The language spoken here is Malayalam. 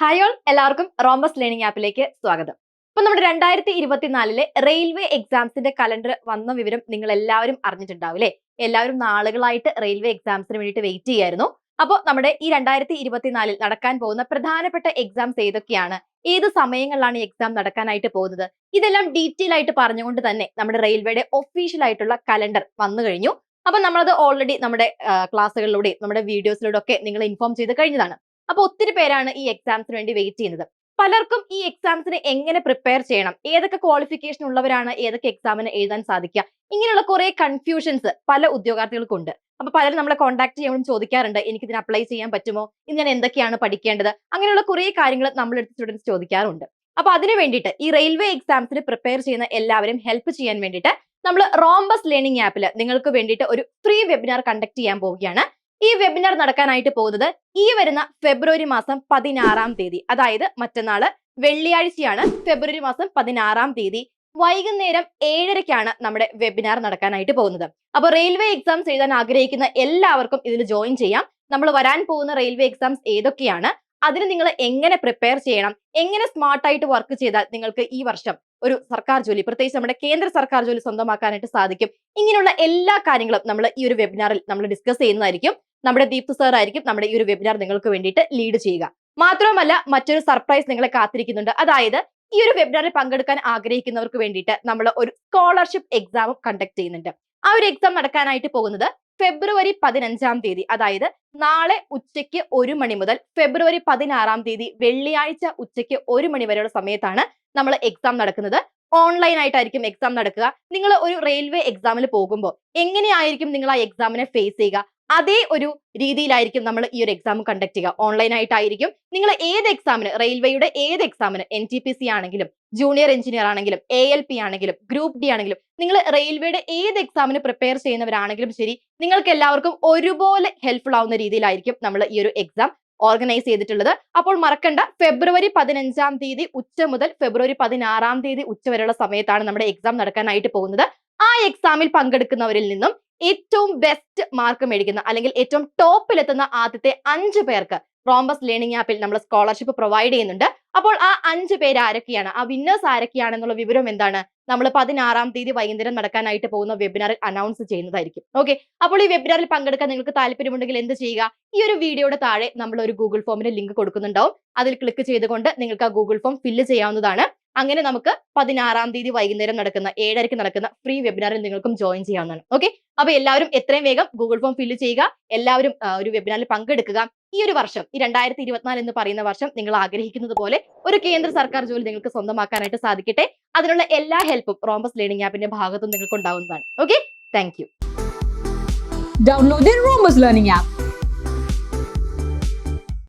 ഹായ് ഓൾ എല്ലാവർക്കും റോമസ് ലേണിംഗ് ആപ്പിലേക്ക് സ്വാഗതം. ഇപ്പൊ നമ്മുടെ രണ്ടായിരത്തി ഇരുപത്തിനാലിലെ റെയിൽവേ എക്സാംസിന്റെ കലണ്ടർ വന്ന വിവരം നിങ്ങൾ എല്ലാവരും അറിഞ്ഞിട്ടുണ്ടാവില്ലേ എല്ലാവരും നാളുകളായിട്ട് റെയിൽവേ എക്സാംസിന് വേണ്ടിയിട്ട് വെയിറ്റ് ചെയ്യായിരുന്നു. അപ്പോൾ നമ്മുടെ ഈ രണ്ടായിരത്തി ഇരുപത്തിനാലിൽ നടക്കാൻ പോകുന്ന പ്രധാനപ്പെട്ട എക്സാംസ് ഏതൊക്കെയാണ്? ഏത് സമയങ്ങളിലാണ് എക്സാം നടക്കാനായിട്ട് പോകുന്നത്? ഇതെല്ലാം ഡീറ്റെയിൽ ആയിട്ട് പറഞ്ഞുകൊണ്ട് തന്നെ നമ്മുടെ റെയിൽവേയുടെ ഒഫീഷ്യൽ ആയിട്ടുള്ള കലണ്ടർ വന്നു കഴിഞ്ഞു. അപ്പൊ നമ്മളത് ഓൾറെഡി നമ്മുടെ ക്ലാസ്സുകളിലൂടെ നമ്മുടെ വീഡിയോസിലൂടെ ഒക്കെ നിങ്ങൾ ഇൻഫോം ചെയ്ത് കഴിഞ്ഞതാണ്. അപ്പൊ ഒത്തിരി പേരാണ് ഈ എക്സാംസിന് വേണ്ടി വെയിറ്റ് ചെയ്യുന്നത്. പലർക്കും ഈ എക്സാംസിന് എങ്ങനെ പ്രിപ്പയർ ചെയ്യണം? ഏതൊക്കെ ക്വാളിഫിക്കേഷൻ ഉള്ളവരാണ് ഏതൊക്കെ എക്സാമിന് എഴുതാൻ സാധിക്കുക? ഇങ്ങനെയുള്ള കുറെ കൺഫ്യൂഷൻസ് പല ഉദ്യോഗാർത്ഥികൾക്കുണ്ട്. അപ്പൊ പലരും നമ്മളെ കോൺടാക്ട് ചെയ്യുമ്പോൾ ചോദിക്കാറുണ്ട് എനിക്ക് ഇതിന് അപ്ലൈ ചെയ്യാൻ പറ്റുമോ? ഇത് ഞാൻ എന്തൊക്കെയാണ് പഠിക്കേണ്ടത്? അങ്ങനെയുള്ള കുറെ കാര്യങ്ങൾ നമ്മളെടുത്ത് സ്റ്റുഡൻസ് ചോദിക്കാറുണ്ട്. അപ്പൊ അതിനു വേണ്ടിയിട്ട് ഈ റെയിൽവേ എക്സാംസിന് പ്രിപ്പയർ ചെയ്യുന്ന എല്ലാവരും ഹെൽപ്പ് ചെയ്യാൻ വേണ്ടിയിട്ട് നമ്മൾ റോംബസ് ലേണിംഗ് ആപ്പിൽ നിങ്ങൾക്ക് വേണ്ടിയിട്ട് ഒരു ഫ്രീ വെബിനാർ കണ്ടക്ട് ചെയ്യാൻ പോവുകയാണ്. ഈ വെബിനാർ നടക്കാനായിട്ട് പോകുന്നത് ഈ വരുന്ന ഫെബ്രുവരി മാസം പതിനാറാം തീയതി. അതായത് മറ്റന്നാൾ വെള്ളിയാഴ്ചയാണ് ഫെബ്രുവരി മാസം പതിനാറാം തീയതി. വൈകുന്നേരം ഏഴരയ്ക്കാണ് നമ്മുടെ വെബിനാർ നടക്കാനായിട്ട് പോകുന്നത്. അപ്പോൾ റെയിൽവേ എക്സാംസ് എഴുതാൻ ആഗ്രഹിക്കുന്ന എല്ലാവർക്കും ഇതിൽ ജോയിൻ ചെയ്യാം. നമ്മൾ വരാൻ പോകുന്ന റെയിൽവേ എക്സാംസ് ഏതൊക്കെയാണ്? അതിന് നിങ്ങൾ എങ്ങനെ പ്രിപ്പയർ ചെയ്യണം? എങ്ങനെ സ്മാർട്ടായിട്ട് വർക്ക് ചെയ്താൽ നിങ്ങൾക്ക് ഈ വർഷം ഒരു സർക്കാർ ജോലി പ്രത്യേകിച്ച് നമ്മുടെ കേന്ദ്ര സർക്കാർ ജോലി സ്വന്തമാക്കാനായിട്ട് സാധിക്കും. ഇങ്ങനെയുള്ള എല്ലാ കാര്യങ്ങളും നമ്മൾ ഈ ഒരു വെബിനാറിൽ നമ്മൾ ഡിസ്കസ് ചെയ്യുന്നതായിരിക്കും. നമ്മുടെ ദീപ്ത് സാർ ആയിരിക്കും നമ്മുടെ ഈ ഒരു വെബിനാർ നിങ്ങൾക്ക് വേണ്ടിയിട്ട് ലീഡ് ചെയ്യുക. മാത്രവുമല്ല മറ്റൊരു സർപ്രൈസ് നിങ്ങളെ കാത്തിരിക്കുന്നുണ്ട്. അതായത് ഈ ഒരു വെബിനാറിൽ പങ്കെടുക്കാൻ ആഗ്രഹിക്കുന്നവർക്ക് വേണ്ടിയിട്ട് നമ്മൾ ഒരു സ്കോളർഷിപ്പ് എക്സാമും കണ്ടക്ട് ചെയ്യുന്നുണ്ട്. ആ ഒരു എക്സാം നടക്കാനായിട്ട് പോകുന്നത് ഫെബ്രുവരി പതിനഞ്ചാം തീയതി. അതായത് നാളെ ഉച്ചയ്ക്ക് ഒരു മണി മുതൽ ഫെബ്രുവരി പതിനാറാം തീയതി വെള്ളിയാഴ്ച ഉച്ചയ്ക്ക് ഒരു മണി വരെയുള്ള സമയത്താണ് നമ്മൾ എക്സാം നടക്കുന്നത്. ഓൺലൈൻ ആയിട്ടായിരിക്കും എക്സാം നടക്കുക. നിങ്ങൾ ഒരു റെയിൽവേ എക്സാമിൽ പോകുമ്പോൾ എങ്ങനെയായിരിക്കും നിങ്ങൾ ആ എക്സാമിനെ ഫേസ് ചെയ്യുക? അതേ ഒരു രീതിയിലായിരിക്കും നമ്മൾ ഈ ഒരു എക്സാം കണ്ടക്ട് ചെയ്യുക. ഓൺലൈൻ ആയിട്ടായിരിക്കും. നിങ്ങൾ ഏത് എക്സാമിന് റെയിൽവേയുടെ ഏത് എക്സാമിന് എൻ ടി പി സി ആണെങ്കിലും ജൂനിയർ എഞ്ചിനീയർ ആണെങ്കിലും എ എൽ പി ആണെങ്കിലും ഗ്രൂപ്പ് ഡി ആണെങ്കിലും നിങ്ങൾ റെയിൽവേയുടെ ഏത് എക്സാമിന് പ്രിപ്പയർ ചെയ്യുന്നവരാണെങ്കിലും ശരി നിങ്ങൾക്ക് എല്ലാവർക്കും ഒരുപോലെ ഹെൽപ്ഫുൾ ആവുന്ന രീതിയിലായിരിക്കും നമ്മൾ ഈ ഒരു എക്സാം ഓർഗനൈസ് ചെയ്തിട്ടുള്ളത്. അപ്പോൾ മറക്കണ്ട ഫെബ്രുവരി പതിനഞ്ചാം തീയതി ഉച്ച മുതൽ ഫെബ്രുവരി പതിനാറാം തീയതി ഉച്ച വരെയുള്ള സമയത്താണ് നമ്മുടെ എക്സാം നടക്കാനായിട്ട് പോകുന്നത്. ആ എക്സാമിൽ പങ്കെടുക്കുന്നവരിൽ നിന്നും ഏറ്റവും ബെസ്റ്റ് മാർക്ക് മേടിക്കുന്ന അല്ലെങ്കിൽ ഏറ്റവും ടോപ്പിലെത്തുന്ന ആദ്യത്തെ അഞ്ച് പേർക്ക് റോംബസ് ലേണിംഗ് ആപ്പിൽ നമ്മൾ സ്കോളർഷിപ്പ് പ്രൊവൈഡ് ചെയ്യുന്നുണ്ട്. അപ്പോൾ ആ അഞ്ച് പേര് ആരൊക്കെയാണ്? ആ വിന്നേഴ്സ് ആരൊക്കെയാണെന്നുള്ള വിവരം എന്താണ്? നമ്മൾ പതിനാറാം തീയതി വൈകുന്നേരം നടക്കാനായിട്ട് പോകുന്ന വെബിനാറിൽ അനൗൺസ് ചെയ്യുന്നതായിരിക്കും. ഓക്കെ അപ്പോൾ ഈ വെബിനാറിൽ പങ്കെടുക്കാൻ നിങ്ങൾക്ക് താല്പര്യമുണ്ടെങ്കിൽ എന്ത് ചെയ്യുക? ഈ ഒരു വീഡിയോയുടെ താഴെ നമ്മൾ ഒരു ഗൂഗിൾ ഫോമിന്റെ ലിങ്ക് കൊടുക്കുന്നുണ്ടാവും. അതിൽ ക്ലിക്ക് ചെയ്തുകൊണ്ട് നിങ്ങൾക്ക് ആ ഗൂഗിൾ ഫോം ഫില്ല് ചെയ്യാവുന്നതാണ്. അങ്ങനെ നമുക്ക് പതിനാറാം തീയതി വൈകുന്നേരം നടക്കുന്ന ഏഴരയ്ക്ക് നടക്കുന്ന ഫ്രീ വെബിനാറിൽ നിങ്ങൾക്കും ജോയിൻ ചെയ്യാവുന്നതാണ്. ഓക്കെ അപ്പൊ എല്ലാവരും എത്രയും വേഗം ഗൂഗിൾ ഫോം ഫില്ല് ചെയ്യുക. എല്ലാവരും ഒരു വെബിനാറിൽ പങ്കെടുക്കുക. ഈ ഒരു വർഷം ഈ രണ്ടായിരത്തി ഇരുപത്തിനാല് എന്ന് പറയുന്ന വർഷം നിങ്ങൾ ആഗ്രഹിക്കുന്നത് പോലെ ഒരു കേന്ദ്ര സർക്കാർ ജോലി നിങ്ങൾക്ക് സ്വന്തമാക്കാനായിട്ട് സാധിക്കട്ടെ. അതിനുള്ള എല്ലാ ഹെൽപ്പും റോംബസ് ലേണിംഗ് ആപ്പിന്റെ ഭാഗത്തും നിങ്ങൾക്ക് ഉണ്ടാവുന്നതാണ് okay thank you Download the Romus Learning app.